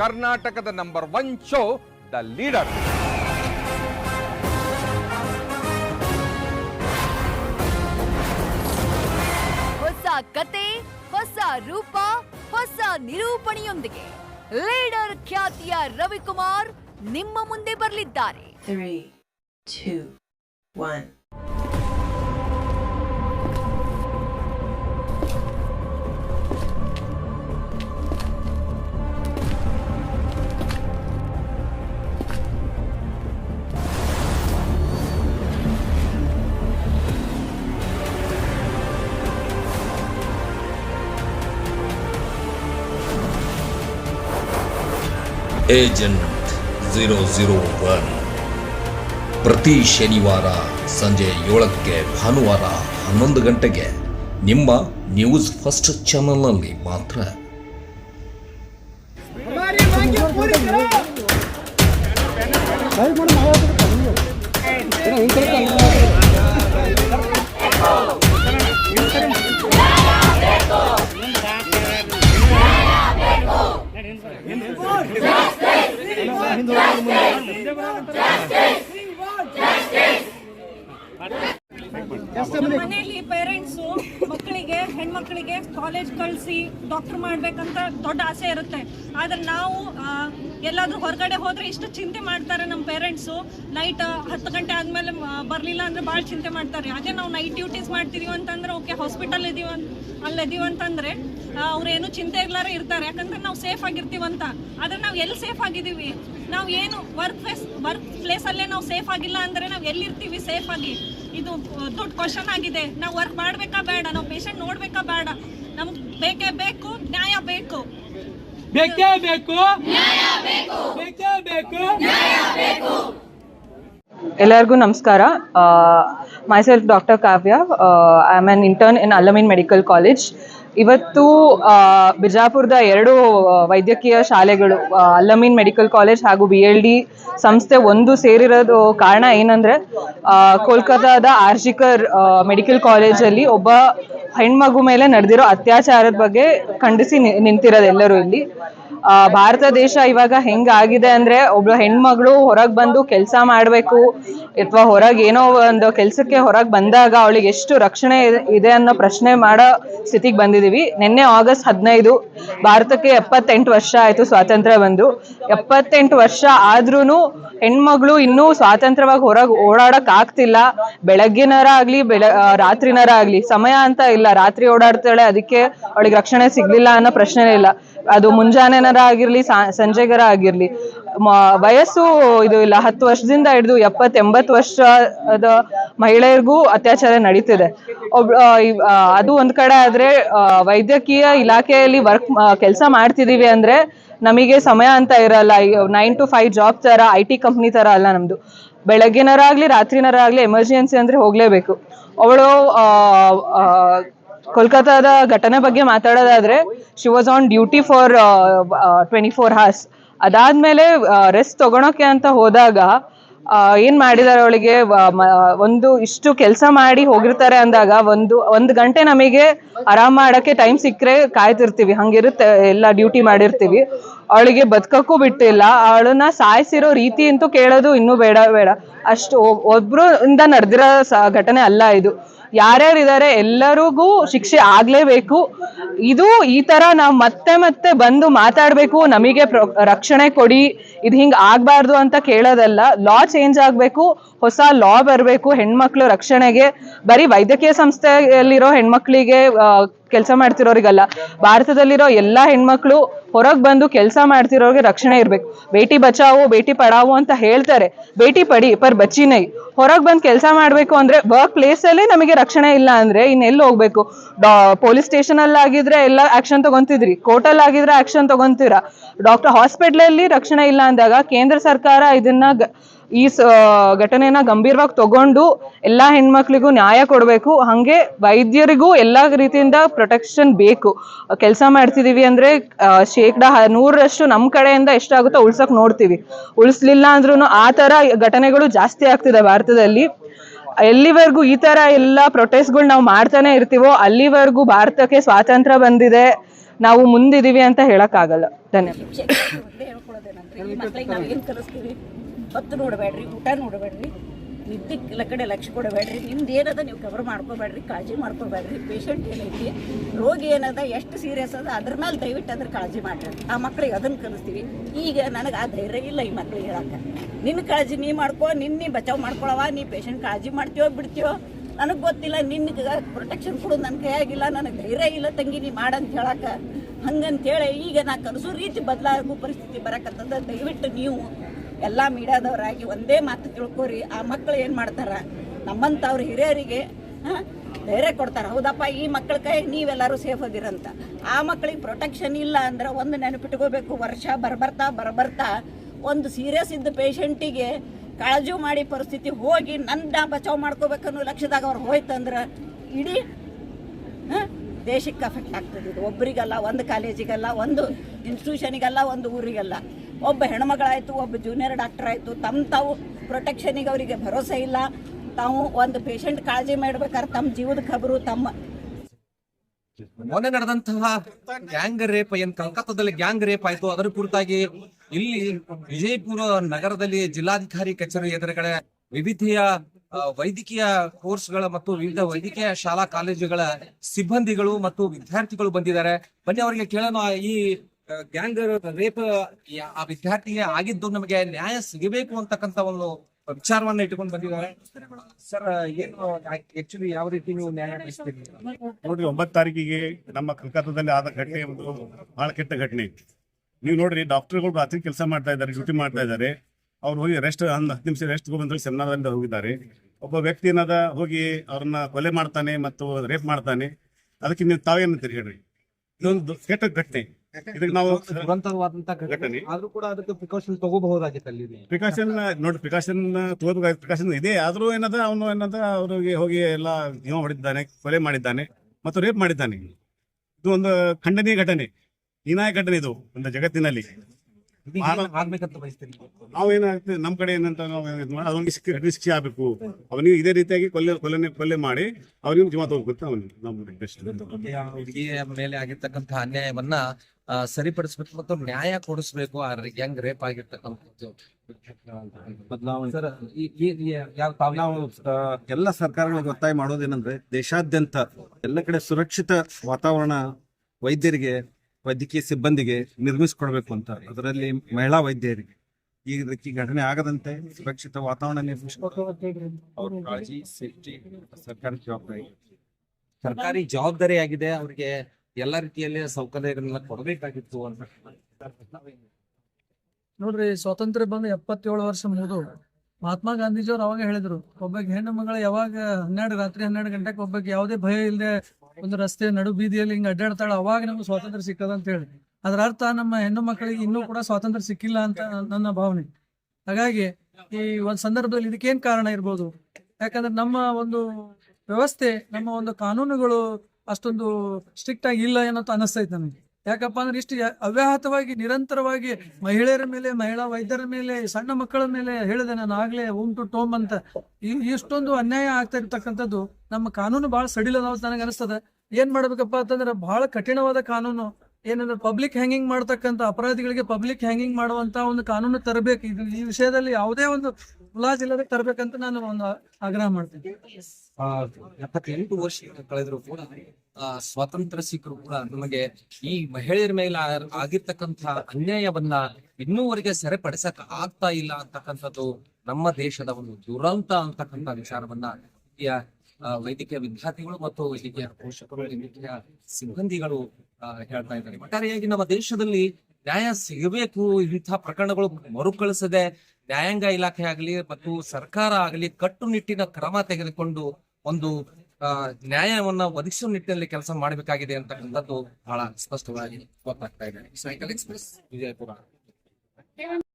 ಕರ್ನಾಟಕದ number one show the leader ಹೊಸ ಕತೆ ಹೊಸ ರೂಪ ಹೊಸ ನಿರೂಪಣೆಯೊಂದಿಗೆ ಲೀಡರ್ ಖ್ಯಾತಿಯ ರವಿಕುಮಾರ್ ನಿಮ್ಮ ಮುಂದೆ ಬರಲಿದ್ದಾರೆ. Agent zero zero one. ಪ್ರತಿ ಶನಿವಾರ ಸಂಜೆ ಏಳಕ್ಕೆ ಭಾನುವಾರ ಹನ್ನೊಂದು ಗಂಟೆಗೆ ನಿಮ್ಮ ನ್ಯೂಸ್ ಫಸ್ಟ್ ಚಾನಲ್ನಲ್ಲಿ ಮಾತ್ರ. ಮನೆಯಲ್ಲಿ ಪೇರೆಂಟ್ಸು ಮಕ್ಕಳಿಗೆ, ಹೆಣ್ಮಕ್ಳಿಗೆ ಕಾಲೇಜ್ ಕಳಿಸಿ ಡಾಕ್ಟರ್ ಮಾಡ್ಬೇಕಂತ ದೊಡ್ಡ ಆಸೆ ಇರುತ್ತೆ. ಆದ್ರೆ ನಾವು ಎಲ್ಲಾದರೂ ಹೊರಗಡೆ ಹೋದ್ರೆ ಇಷ್ಟು ಚಿಂತೆ ಮಾಡ್ತಾರೆ ನಮ್ಮ ಪೇರೆಂಟ್ಸು ನೈಟ್ ಹತ್ತು ಗಂಟೆ ಆದ್ಮೇಲೆ ಬರ್ಲಿಲ್ಲ ಅಂದ್ರೆ ಭಾಳ ಚಿಂತೆ ಮಾಡ್ತಾರೆ. ಅದೇ ನಾವು ನೈಟ್ ಡ್ಯೂಟೀಸ್ ಮಾಡ್ತಿದೀವಿ ಅಂತಂದ್ರೆ ಓಕೆ ಹಾಸ್ಪಿಟಲ್ ಇದೀವಿ ಅಲ್ಲಿ ಅಂತಂದ್ರೆ ಅವ್ರೇನು ಚಿಂತೆ ಇರ್ಲಾರ ಇರ್ತಾರೆ. ಯಾಕಂದ್ರೆ ನಾವು ಸೇಫ್ ಆಗಿರ್ತೀವಂತ. ಆದ್ರೆ ನಾವು ಎಲ್ಲಿ ಸೇಫ್ ಆಗಿದ್ದೀವಿ? ನಾವು ಏನು ವರ್ಕ್ ಪ್ಲೇಸ್ ವರ್ಕ್ ಪ್ಲೇಸಲ್ಲೇ ನಾವು ಸೇಫ್ ಆಗಿಲ್ಲ ಅಂದ್ರೆ ನಾವು ಎಲ್ಲಿರ್ತೀವಿ ಸೇಫ್ ಆಗಿ? ಇದು ದೊಡ್ಡ ಕ್ವಶನ್ ಆಗಿದೆ. ನಾವು ವರ್ಕ್ ಮಾಡ್ಬೇಕಾ ಬೇಡ ನಾವು ಪೇಷಂಟ್ ನೋಡ್ಬೇಕಾ ಬೇಡ? ನಮ್ಗೆ ಬೇಕೇ ಬೇಕು ನ್ಯಾಯ ಬೇಕು. ಬೇಕೇ ಬೇಕು. ಬೇಕೇ. ಬೇಕು ಎಲ್ಲರಿಗೂ ನಮಸ್ಕಾರ. Myself doctor Kavya. I am an intern in Al-Ameen medical college ಇವತ್ತು ಬಿಜಾಪುರದ ಎರಡು ವೈದ್ಯಕೀಯ ಶಾಲೆಗಳು ಅಲ್ಲಮೀನ್ ಮೆಡಿಕಲ್ ಕಾಲೇಜ್ ಹಾಗೂ ಬಿ ಎಲ್ ಡಿ ಸಂಸ್ಥೆ ಒಂದು ಸೇರಿರೋದು ಕಾರಣ ಏನಂದ್ರೆ ಕೋಲ್ಕತ್ತಾದ ಆರ್ಜಿಕರ್ ಮೆಡಿಕಲ್ ಕಾಲೇಜಲ್ಲಿ ಒಬ್ಬ ಹೆಣ್ಮಗು ಮೇಲೆ ನಡೆದಿರೋ ಅತ್ಯಾಚಾರದ ಬಗ್ಗೆ ಖಂಡಿಸಿ ನಿಂತಿರೋದು ಎಲ್ಲರೂ ಇಲ್ಲಿ. ಆ, ಭಾರತ ದೇಶ ಇವಾಗ ಹೆಂಗಾಗಿದೆ ಅಂದ್ರೆ ಒಬ್ಳು ಹೆಣ್ಮಗಳು ಹೊರಗ್ ಬಂದು ಕೆಲಸ ಮಾಡ್ಬೇಕು ಅಥವಾ ಹೊರಗೆ ಏನೋ ಒಂದು ಕೆಲ್ಸಕ್ಕೆ ಹೊರಗೆ ಬಂದಾಗ ಅವಳಿಗೆ ಎಷ್ಟು ರಕ್ಷಣೆ ಇದೆ- ಅನ್ನೋ ಪ್ರಶ್ನೆ ಮಾಡೋ ಸ್ಥಿತಿಗೆ ಬಂದಿದೀವಿ. ನಿನ್ನೆ ಆಗಸ್ಟ್ ಹದಿನೈದು ಭಾರತಕ್ಕೆ ಎಪ್ಪತ್ತೆಂಟು ವರ್ಷ ಆಯ್ತು ಸ್ವಾತಂತ್ರ್ಯ ಬಂದು. ಎಪ್ಪತ್ತೆಂಟು ವರ್ಷ ಆದ್ರೂನು ಹೆಣ್ಮಗಳು ಇನ್ನೂ ಸ್ವಾತಂತ್ರ್ಯವಾಗಿ ಹೊರಗ್ ಓಡಾಡಕ್ ಆಗ್ತಿಲ್ಲ. ಬೆಳಗ್ಗಿನರ ಆಗ್ಲಿ ಬೆಳ ರಾತ್ರಿನರ ಆಗ್ಲಿ ಸಮಯ ಅಂತ ಇಲ್ಲ. ರಾತ್ರಿ ಓಡಾಡ್ತಾಳೆ ಅದಕ್ಕೆ ಅವಳಿಗೆ ರಕ್ಷಣೆ ಸಿಗ್ಲಿಲ್ಲ ಅನ್ನೋ ಪ್ರಶ್ನೆ ಇಲ್ಲ. ಅದು ಮುಂಜಾನೆನರ ಆಗಿರ್ಲಿ ಸಂಜೆಗರ ಆಗಿರ್ಲಿ ವಯಸ್ಸು ಇದು ಇಲ್ಲ ಹತ್ತು ವರ್ಷದಿಂದ ಹಿಡಿದು ಎಪ್ಪತ್ ಎಂಬತ್ತು ವರ್ಷದ ಮಹಿಳೆಯರಿಗೂ ಅತ್ಯಾಚಾರ ನಡೀತಿದೆ. ಒಬ್ ಆ, ಅದು ಒಂದ್ ಕಡೆ ಆದ್ರೆ ಆ, ವೈದ್ಯಕೀಯ ಇಲಾಖೆಯಲ್ಲಿ ವರ್ಕ್ ಕೆಲಸ ಮಾಡ್ತಿದೀವಿ ಅಂದ್ರೆ ನಮಗೆ ಸಮಯ ಅಂತ ಇರಲ್ಲ. ನೈನ್ ಟು ಫೈವ್ ಜಾಬ್ ತರ ಐ ಟಿ ಕಂಪ್ನಿ ತರ ಅಲ್ಲ ನಮ್ದು. ಬೆಳಗ್ಗಿನರ ರಾತ್ರಿನರಾಗ್ಲಿ ಎಮರ್ಜೆನ್ಸಿ ಅಂದ್ರೆ ಹೋಗ್ಲೇಬೇಕು. ಅವಳು ಕೋಲ್ಕತ್ತಾದ ಘಟನೆ ಬಗ್ಗೆ ಮಾತಾಡೋದಾದ್ರೆ she was on duty for twenty four hours ಅದಾದ್ಮೇಲೆ ರೆಸ್ಟ್ ತಗೊಳಕ್ಕೆ ಅಂತ ಹೋದಾಗ ಏನ್ ಮಾಡಿದಾರೆ ಅವಳಿಗೆ? ಒಂದು ಇಷ್ಟು ಕೆಲಸ ಮಾಡಿ ಹೋಗಿರ್ತಾರೆ ಅಂದಾಗ, ಒಂದು ಒಂದು ಗಂಟೆ ನಮಗೆ ಆರಾಮ್ ಮಾಡಕ್ಕೆ ಟೈಮ್ ಸಿಕ್ಕರೆ ಕಾಯ್ತಿರ್ತೀವಿ. ಹಂಗಿರುತ್ತೆ, ಎಲ್ಲ ಡ್ಯೂಟಿ ಮಾಡಿರ್ತೀವಿ. ಅವಳಿಗೆ ಬದುಕಕ್ಕೂ ಬಿಟ್ಟಿಲ್ಲ. ಅವಳನ್ನ ಸಾಯಿಸಿರೋ ರೀತಿ ಅಂತೂ ಕೇಳೋದು ಇನ್ನೂ ಬೇಡ ಬೇಡ. ಅಷ್ಟು ಒಬ್ರು ಇಂದ ನಡೆದಿರೋ ಘಟನೆ ಅಲ್ಲ ಇದು. ಯಾರ್ಯಾರಿದ್ದಾರೆ ಎಲ್ಲರಿಗೂ ಶಿಕ್ಷೆ ಆಗ್ಲೇಬೇಕು. ಇದು ಈ ತರ ನಾವು ಮತ್ತೆ ಮತ್ತೆ ಬಂದು ಮಾತಾಡ್ಬೇಕು, ನಮಗೆ ರಕ್ಷಣೆ ಕೊಡಿ, ಇದು ಹಿಂಗ್ ಆಗ್ಬಾರ್ದು ಅಂತ ಕೇಳೋದಲ್ಲ. ಲಾ ಚೇಂಜ್ ಆಗ್ಬೇಕು. ಹೊಸ ಲಾ ಬರಬೇಕು, ಹೆಣ್ಮಕ್ಳು ರಕ್ಷಣೆಗೆ, ಬರೀ ವೈದ್ಯಕೀಯ ಸಂಸ್ಥೆಯಲ್ಲಿರೋ ಹೆಣ್ಮಕ್ಳಿಗೆ ಕೆಲಸ ಮಾಡ್ತಿರೋರಿಗಲ್ಲ. ಭಾರತದಲ್ಲಿರೋ ಎಲ್ಲಾ ಹೆಣ್ಮಕ್ಳು ಹೊರಗ್ ಬಂದು ಕೆಲಸ ಮಾಡ್ತಿರೋರಿಗೆ ರಕ್ಷಣೆ ಇರ್ಬೇಕು. ಬೇಟಿ ಬಚಾವು, ಬೇಟಿ ಪಡಾವೋ ಅಂತ ಹೇಳ್ತಾರೆ. ಬೇಟಿ ಪಡಿ, ಪರ್ ಬಚ್ಚಿನೈ. ಹೊರಗೆ ಬಂದ್ ಕೆಲಸ ಮಾಡ್ಬೇಕು ಅಂದ್ರೆ ವರ್ಕ್ ಪ್ಲೇಸ್ ಅಲ್ಲಿ ನಮಗೆ ರಕ್ಷಣೆ ಇಲ್ಲ ಅಂದ್ರೆ ಇನ್ನೆಲ್ಲಿ ಹೋಗ್ಬೇಕು? ಪೊಲೀಸ್ ಸ್ಟೇಷನ್ ಅಲ್ಲಿ ಆಗಿದ್ರೆ ಎಲ್ಲ ಆಕ್ಷನ್ ತಗೊಂತಿದ್ರಿ. ಕೋರ್ಟ್ ಅಲ್ಲಿ ಆಗಿದ್ರೆ ಆಕ್ಷನ್ ತಗೊಂತೀರಾ ಡಾಕ್ಟರ್ ಹಾಸ್ಪಿಟ್ಲಲ್ಲಿ ರಕ್ಷಣೆ ಇಲ್ಲ ಅಂದಾಗ ಕೇಂದ್ರ ಸರ್ಕಾರ ಇದನ್ನ ಈ ಘಟನೆನ ಗಂಭೀರವಾಗಿ ತಗೊಂಡು ಎಲ್ಲಾ ಹೆಣ್ಮಕ್ಳಿಗೂ ನ್ಯಾಯ ಕೊಡಬೇಕು. ಹಂಗೆ ವೈದ್ಯರಿಗೂ ಎಲ್ಲ ರೀತಿಯಿಂದ ಪ್ರೊಟೆಕ್ಷನ್ ಬೇಕು. ಕೆಲಸ ಮಾಡ್ತಿದೀವಿ ಅಂದ್ರೆ ಶೇಕಡ ನೂರರಷ್ಟು ನಮ್ಮ ಕಡೆಯಿಂದ ಎಷ್ಟಾಗುತ್ತೋ ಉಳ್ಸಕ್ ನೋಡ್ತೀವಿ. ಉಳಿಸ್ಲಿಲ್ಲ ಅಂದ್ರೂ ಆ ತರ ಘಟನೆಗಳು ಜಾಸ್ತಿ ಆಗ್ತಿದೆ ಭಾರತದಲ್ಲಿ. ಎಲ್ಲಿವರೆಗೂ ಈ ತರ ಎಲ್ಲ ಪ್ರೊಟೆಸ್ಟ್ಗಳು ನಾವು ಮಾಡ್ತಾನೆ ಇರ್ತೀವೋ ಅಲ್ಲಿವರೆಗೂ ಭಾರತಕ್ಕೆ ಸ್ವಾತಂತ್ರ್ಯ ಬಂದಿದೆ. ನಾವು ಮುಂದಿದೀವಿ ಅಂತ ಹೇಳಕ್ ಆಗಲ್ಲ ಧನ್ಯವಾದ ಹೊತ್ತು ನೋಡಬೇಡ್ರಿ, ಊಟ ನೋಡಬೇಡ್ರಿ ನಿದ್ದಕ್ಕೆಲ್ಲ ಕಡೆ ಲಕ್ಷ್ಯ ಕೊಡಬೇಡ್ರಿ, ನಿಮ್ದು ಏನದ ನೀವು ಕವರ್ ಮಾಡ್ಕೋಬೇಡ್ರಿ, ಕಾಳಜಿ ಮಾಡ್ಕೋಬೇಡ್ರಿ ಪೇಷಂಟ್ ಏನೈತಿ, ರೋಗಿ ಏನದ, ಎಷ್ಟು ಸೀರಿಯಸ್ ಅದ, ಅದ್ರ ಮೇಲೆ ದಯವಿಟ್ಟು ಅದ್ರ ಕಾಳಜಿ ಮಾಡ್ರಿ. ಆ ಮಕ್ಳಿಗೆ ಅದನ್ನು ಕಲಿಸ್ತೀವಿ. ಈಗ ನನಗೆ ಆ ಧೈರ್ಯ ಇಲ್ಲ ಈ ಮಕ್ಳಿಗೆ ಹೇಳಕ್ಕೆ ನಿನ್ನ ಕಾಳಜಿ ನೀ ಮಾಡ್ಕೋ ನಿನ್ನ ಬಚಾವ್ ಮಾಡ್ಕೊಳವ, ನೀ ಪೇಷಂಟ್ ಕಾಳಜಿ ಮಾಡ್ತೀವೋ ಬಿಡ್ತೀವೋ ನನಗೆ ಗೊತ್ತಿಲ್ಲ ನಿನ್ಗೆ ಪ್ರೊಟೆಕ್ಷನ್ ಕೊಡೋದು ನನ್ನ ಕೈಯಾಗಿಲ್ಲ, ನನಗೆ ಧೈರ್ಯ ಇಲ್ಲ ತಂಗಿ, ನೀ ಮಾಡಂತ ಹೇಳಕ್ಕೆ ಹಂಗಂತೇಳಿ ಈಗ ನಾ ಕನಸು ರೀತಿ ಬದಲಾಗೋ ಪರಿಸ್ಥಿತಿ ಬರಕತ್ತದ, ದಯವಿಟ್ಟು ನೀವು ಎಲ್ಲ ಮೀಡಿಯಾದವರಾಗಿ ಒಂದೇ ಮಾತು ತಿಳ್ಕೊರಿ, ಆ ಮಕ್ಕಳು ಏನು ಮಾಡ್ತಾರ? ನಮ್ಮಂಥವ್ರ ಹಿರಿಯರಿಗೆ ಧೈರ್ಯ ಕೊಡ್ತಾರೆ. ಹೌದಪ್ಪ, ಈ ಮಕ್ಕಳ ಕೈ ನೀವೆಲ್ಲರೂ ಸೇಫ್ ಆಗಿರಂತ ಆ ಮಕ್ಕಳಿಗೆ ಪ್ರೊಟೆಕ್ಷನ್ ಇಲ್ಲ ಅಂದ್ರೆ ಒಂದು ನೆನಪಿಟ್ಕೋಬೇಕು. ವರ್ಷ ಬರ್ಬರ್ತಾ ಬರ್ಬರ್ತಾ ಒಂದು ಸೀರಿಯಸ್ ಇದ್ದ ಪೇಷಂಟಿಗೆ ಕಾಳಜಿ ಮಾಡಿ ಪರಿಸ್ಥಿತಿ ಹೋಗಿ ನನ್ನ ಬಚಾವ್ ಮಾಡ್ಕೋಬೇಕನ್ನೋ ಲಕ್ಷ್ಯದಾಗ ಅವ್ರು ಹೋಯ್ತಂದ್ರೆ ಇಡೀ ದೇಶಕ್ಕೆ ಅಫೆಕ್ಟ್ ಆಗ್ತದೆ ಇದು. ಒಬ್ಬರಿಗಲ್ಲ ಒಂದು ಕಾಲೇಜಿಗಲ್ಲ ಒಂದು ಇನ್ಸ್ಟಿಟ್ಯೂಷನಿಗಲ್ಲ ಒಂದು ಊರಿಗಲ್ಲ. ಒಬ್ಬ ಹೆಣ್ಮಗಳಾಯಿತು, ಒಬ್ಬ ಜೂನಿಯರ್ ಡಾಕ್ಟರ್ ಆಯಿತು. ತಮ್ಮ ತಾವು ಪ್ರೊಟೆಕ್ಷನಿಗೆ ಅವರಿಗೆ ಭರೋಸೆ ಇಲ್ಲ. ತಾವು ಒಂದು ಪೇಷಂಟ್ ಕಾಳಜಿ ಮಾಡ್ಬೇಕಾದ್ರೆ ತಮ್ಮ ಜೀವದ ಖಬರು ತಮ್ಮ. ಮೊನ್ನೆ ನಡೆದಂತಹ ಗ್ಯಾಂಗ್ ರೇಪ್ ಏನ್ ಕಲ್ಕತ್ತಾದಲ್ಲಿ ಗ್ಯಾಂಗ್ ರೇಪ್ ಆಯ್ತು, ಅದರ ಕುರಿತಾಗಿ ಇಲ್ಲಿ ವಿಜಯಪುರ ನಗರದಲ್ಲಿ ಜಿಲ್ಲಾಧಿಕಾರಿ ಕಚೇರಿ ಎದುರುಗಡೆ ವಿವಿಧೆಯ ವೈದ್ಯಕೀಯ ಕೋರ್ಸ್ಗಳ ಮತ್ತು ವಿವಿಧ ವೈದ್ಯಕೀಯ ಶಾಲಾ ಕಾಲೇಜುಗಳ ಸಿಬ್ಬಂದಿಗಳು ಮತ್ತು ವಿದ್ಯಾರ್ಥಿಗಳು ಬಂದಿದ್ದಾರೆ. ಬನ್ನಿ, ಅವರಿಗೆ ಕೇಳೋಣ ಈ ಗ್ಯಾಂಗ್ ರೇಪ್ ಆ ವಿದ್ಯಾರ್ಥಿಗೆ ಆಗಿದ್ದು ನಮಗೆ ನ್ಯಾಯ ಸಿಗಬೇಕು ಅಂತಕ್ಕಂತ ಒಂದು ವಿಚಾರವನ್ನ ಇಟ್ಟುಕೊಂಡು ಬಂದಿದ್ದಾರೆ. ಸರ್, ಏನು ಆಕ್ಚುಲಿ ಯಾವ ರೀತಿ ನೀವು ನ್ಯಾಯ ನೋಡ್ರಿ, ಒಂಬತ್ತು ತಾರೀಕಿಗೆ ನಮ್ಮ ಕಲ್ಕತ್ತಾದಲ್ಲಿ ಆದ ಘಟನೆ ಒಂದು ಬಹಳ ಕೆಟ್ಟ ಘಟನೆ. ನೀವು ನೋಡ್ರಿ ಡಾಕ್ಟರ್ಗಳು ರಾತ್ರಿ ಕೆಲಸ ಮಾಡ್ತಾ ಇದ್ದಾರೆ, ಡ್ಯೂಟಿ ಮಾಡ್ತಾ ಇದ್ದಾರೆ. ಅವ್ರು ಹೋಗಿ ರೆಸ್ಟ್ ಒಂದು ಹತ್ತು ನಿಮಿಷ ರೆಸ್ಟ್ ತಗೊಂಡ್ರೆ ಸೆಮಿನಾರ್ದಿಂದ ಹೋಗಿದ್ದಾರೆ. ಒಬ್ಬ ವ್ಯಕ್ತಿ ಏನದ, ಹೋಗಿ ಅವ್ರನ್ನ ಕೊಲೆ ಮಾಡ್ತಾನೆ ಮತ್ತು ರೇಪ್ ಮಾಡ್ತಾನೆ. ಅದಕ್ಕೆ ನೀವು ತಾವೇನಂತೀರಿ ಹೇಳ್ರಿ? ಇದೊಂದು ಕೆಟ್ಟ ಘಟನೆ. ಇದಕ್ಕೆ ನಾವು ದುರಂತವಾದಂತ ಘಟನೆ. ಘಟನೆ. ಆದ್ರೂ ಕೂಡ ಅದಕ್ಕೆ ಪ್ರಿಕಾಷನ್ ತಗೋಬಹುದಾಗಿತ್ತು ಅಲ್ಲಿ ಪ್ರಿಕಾಷನ್ ನೋಡಿ ಪ್ರಿಕಾಷನ್ ತಗೋಬೇಕಾದ ಪ್ರಿಕಾಷನ್ ಇದೆ. ಆದ್ರೂ ಏನದ ಅವನು ಏನದ ಅವ್ರಿಗೆ ಹೋಗಿ ಎಲ್ಲ ಜೀವ ಹೊಡಿದ್ದಾನೆ ಕೊಲೆ ಮಾಡಿದ್ದಾನೆ ಮತ್ತು ರೇಪ್ ಮಾಡಿದ್ದಾನೆ. ಇದು ಒಂದು ಖಂಡನೀಯ ಘಟನೆ. ಹೀನಾಯ ಘಟನೆ ಇದು ಒಂದು ಜಗತ್ತಿನಲ್ಲಿ. ಆಗ್ಬೇಕಂತ ಬಯಸ್ತೀರಿ ನಾವು? ನಮ್ ನಮ್ಮ ಕಡೆ ಏನಂತ ನಾವು ಅವನಿಗೆ ಶಿಕ್ಷೆ ಆಗಬೇಕು. ಅವನಿಗೆ ಇದೇ ರೀತಿಯಾಗಿ ಕೊಲ್ಲೆ ಕೊಲೆ ಕೊಲ್ಲೆ ಮಾಡಿ ಅವನಿಗೆ ಜೀವ ತಗೋಬೇಕು ಅವನು ನಮ್ಮ ರಿಕ್ವೆಸ್ಟ್ ಹುಡುಗಿಯ ಮೇಲೆ ಆಗಿರ್ತಕ್ಕಂತ ಅನ್ಯಾಯವನ್ನ ಸರಿಪಡಿಸ್ಬೇಕು ಮತ್ತು ನ್ಯಾಯ ಕೊಡಿಸ್ಬೇಕು. ಆ ಯಂಗ್ ರೇಪ್ ಆಗಿರ್ತಕ್ಕಂಥದ್ದು. ಸರ್ ಈ- ಈ- ಈ ಯಾವ ತಾವು ನಾವು ಎಲ್ಲ ಸರ್ಕಾರಗಳಿಗೆ ಒತ್ತಾಯ ಮಾಡೋದೇನಂದ್ರೆ ದೇಶಾದ್ಯಂತ ಎಲ್ಲ ಕಡೆ ಸುರಕ್ಷಿತ ವಾತಾವರಣ ವೈದ್ಯರಿಗೆ ವೈದ್ಯಕೀಯ ಸಿಬ್ಬಂದಿಗೆ ನಿರ್ಮಿಸಿಕೊಡ್ಬೇಕು ಅಂತ. ಅದರಲ್ಲಿ ಮಹಿಳಾ ವೈದ್ಯರಿಗೆ ಈ ರೀತಿ ಘಟನೆ ಆಗದಂತೆ ಸುರಕ್ಷಿತ ವಾತಾವರಣ ನಿರ್ಮಿಸಿಕೊಟ್ಟು ಅವ್ರ ಕಾಳಜಿ ಸೇಫ್ಟಿ ಸರ್ಕಾರದ ಜವಾಬ್ದಾರಿ. ಸರ್ಕಾರಿ ಜವಾಬ್ದಾರಿ ಆಗಿದೆ. ಅವರಿಗೆ ಎಲ್ಲ ರೀತಿಯಲ್ಲಿ ಸೌಕರ್ಯಗಳನ್ನ ಕೊಡಬೇಕಾಗಿತ್ತು ಅಂತ. ನೋಡ್ರಿ ಸ್ವಾತಂತ್ರ್ಯ ಬಂದು ಎಪ್ಪತ್ತೇಳು ವರ್ಷ ಮುಗಿದು ಮಹಾತ್ಮ ಗಾಂಧೀಜಿಯವ್ರು ಅವಾಗ ಹೇಳಿದ್ರು ಒಬ್ಬಕ್ಕೆ ಹೆಣ್ಣು ಮಗಳು ಯಾವಾಗ ಹನ್ನೆರಡು ರಾತ್ರಿ ಹನ್ನೆರಡು ಗಂಟೆಗೆ ಒಬ್ಬಕ್ಕೆ ಯಾವುದೇ ಭಯ ಇಲ್ಲದೆ ಒಂದು ರಸ್ತೆ ನಡು ಬೀದಿಯಲ್ಲಿ ಹಿಂಗ ಅಡ್ಡಾಡ್ತಾಳೆ, ಅವಾಗ ನಮ್ಗೆ ಸ್ವಾತಂತ್ರ್ಯ ಸಿಕ್ಕದ ಅಂತ ಹೇಳಿ. ಅದರ ಅರ್ಥ ನಮ್ಮ ಹೆಣ್ಣು ಮಕ್ಕಳಿಗೆ ಇನ್ನೂ ಕೂಡ ಸ್ವಾತಂತ್ರ್ಯ ಸಿಕ್ಕಿಲ್ಲ ಅಂತ ನನ್ನ ಭಾವನೆ. ಹಾಗಾಗಿ ಈ ಒಂದು ಸಂದರ್ಭದಲ್ಲಿ ಇದಕ್ಕೇನ್ ಕಾರಣ ಇರ್ಬೋದು? ಯಾಕಂದ್ರೆ ನಮ್ಮ ಒಂದು ವ್ಯವಸ್ಥೆ, ನಮ್ಮ ಒಂದು ಕಾನೂನುಗಳು ಅಷ್ಟೊಂದು ಸ್ಟ್ರಿಕ್ಟ್ ಆಗಿ ಇಲ್ಲ ಏನಂತ ಅನಿಸ್ತೈತೆ ನನಗೆ ಯಾಕಪ್ಪ ಅಂದ್ರೆ ಇಷ್ಟು ಅವ್ಯಾಹತವಾಗಿ ನಿರಂತರವಾಗಿ ಮಹಿಳೆಯರ ಮೇಲೆ, ಮಹಿಳಾ ವೈದ್ಯರ ಮೇಲೆ, ಸಣ್ಣ ಮಕ್ಕಳ ಮೇಲೆ ಹೇಳಿದೆ ನಾನು ಆಗ್ಲೇ ಓಮ್ ಟು ಟೋಮ್ ಅಂತ. ಇಷ್ಟೊಂದು ಅನ್ಯಾಯ ಆಗ್ತಾ ಇರ್ತಕ್ಕಂಥದ್ದು ನಮ್ಮ ಕಾನೂನು ಬಹಳ ಸಡಿಲ ನನಗೆ ಅನಿಸ್ತದೆ. ಏನ್ ಮಾಡ್ಬೇಕಪ್ಪ ಅಂತಂದ್ರೆ ಬಹಳ ಕಠಿಣವಾದ ಕಾನೂನು. ಏನಂದ್ರೆ ಪಬ್ಲಿಕ್ ಹ್ಯಾಂಗಿಂಗ್ ಮಾಡ್ತಕ್ಕಂಥ ಅಪರಾಧಿಗಳಿಗೆ ಪಬ್ಲಿಕ್ ಹ್ಯಾಂಗಿಂಗ್ ಮಾಡುವಂತ ಒಂದು ಕಾನೂನು ತರಬೇಕು. ಇದು ಈ ವಿಷಯದಲ್ಲಿ ಯಾವುದೇ ಒಂದು ಮುಲಾಜಿಲ್ಲದೆ ತರಬೇಕಂತ ನಾನು ಒಂದು ಆಗ್ರಹ ಮಾಡ್ತೇನೆ. ಎಪ್ಪತ್ತೆಂಟು ವರ್ಷ ಕಳೆದ್ರು ಕೂಡ ಆ, ಸ್ವಾತಂತ್ರ್ಯ ಸಿಕ್ಕರು ಕೂಡ ನಮಗೆ ಈ ಮಹಿಳೆಯರ ಮೇಲೆ ಆಗಿರ್ತಕ್ಕಂತ ಆಗಿರ್ತಕ್ಕಂಥ ಅನ್ಯಾಯವನ್ನ ಇನ್ನೂವರೆಗೆ ಸರಿಪಡಿಸಕ್ ಆಗ್ತಾ ಇಲ್ಲ ಅಂತಕ್ಕಂಥದ್ದು ನಮ್ಮ ದೇಶದ ಒಂದು ದುರಂತ ಅಂತಕ್ಕಂಥ ವಿಚಾರವನ್ನ ಇಲ್ಲಿಯ ವೈದ್ಯಕೀಯ ವಿದ್ಯಾರ್ಥಿಗಳು ಮತ್ತು ವೈದ್ಯಕೀಯ ಪೋಷಕರು ವೈದ್ಯಕೀಯ ಸಿಬ್ಬಂದಿಗಳು ಆ, ಹೇಳ್ತಾ ಇದ್ದಾರೆ. ಒಟ್ಟಾರೆಯಾಗಿ ನಮ್ಮ ದೇಶದಲ್ಲಿ ನ್ಯಾಯ ಸಿಗಬೇಕು. ಇಂಥ ಪ್ರಕರಣಗಳು ಮರುಕಳಿಸದೆ ನ್ಯಾಯಾಂಗ ಇಲಾಖೆ ಆಗಲಿ ಮತ್ತು ಸರ್ಕಾರ ಆಗಲಿ ಕಟ್ಟುನಿಟ್ಟಿನ ಕ್ರಮ ತೆಗೆದುಕೊಂಡು ಒಂದು ನ್ಯಾಯವನ್ನ ಒದಗಿಸುವ ನಿಟ್ಟಿನಲ್ಲಿ ಕೆಲಸ ಮಾಡಬೇಕಾಗಿದೆ ಅಂತಕ್ಕಂಥದ್ದು ಬಹಳ ಸ್ಪಷ್ಟವಾಗಿ ಗೊತ್ತಾಗ್ತಾ ಇದೆ. Cycle express Vijayapura.